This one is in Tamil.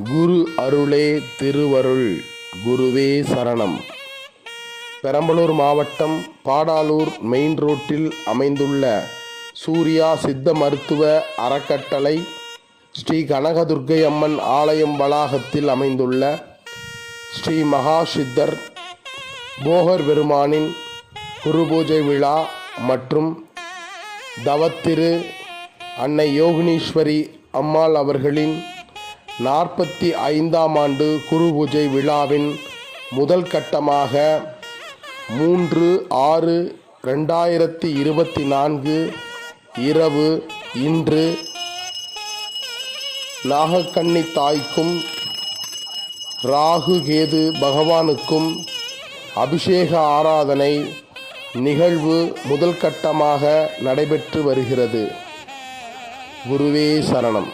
குரு அருளே திருவருள் குருவே சரணம். பெரம்பலூர் மாவட்டம் பாடாலூர் மெயின் ரோட்டில் அமைந்துள்ள சூர்யா சித்த மருத்துவ அறக்கட்டளை ஸ்ரீ கனகதுர்க்கை அம்மன் ஆலயம் வளாகத்தில் அமைந்துள்ள ஸ்ரீ மகா சித்தர் போகர் பெருமானின் குரு பூஜை விழா மற்றும் தவத்திரு அன்னை யோகினீஸ்வரி அம்மாள் அவர்களின் நாற்பத்தி ஐந்தாம் ஆண்டு குரு பூஜை விழாவின் முதல் கட்டமாக மூன்று ஆறு ரெண்டாயிரத்தி இருபத்தி நான்கு இரவு இன்று நாகக்கண்ணி தாய்க்கும் ராகு கேது பகவானுக்கும் அபிஷேக ஆராதனை நிகழ்வு முதல் கட்டமாக நடைபெற்று வருகிறது. குருவே சரணம்.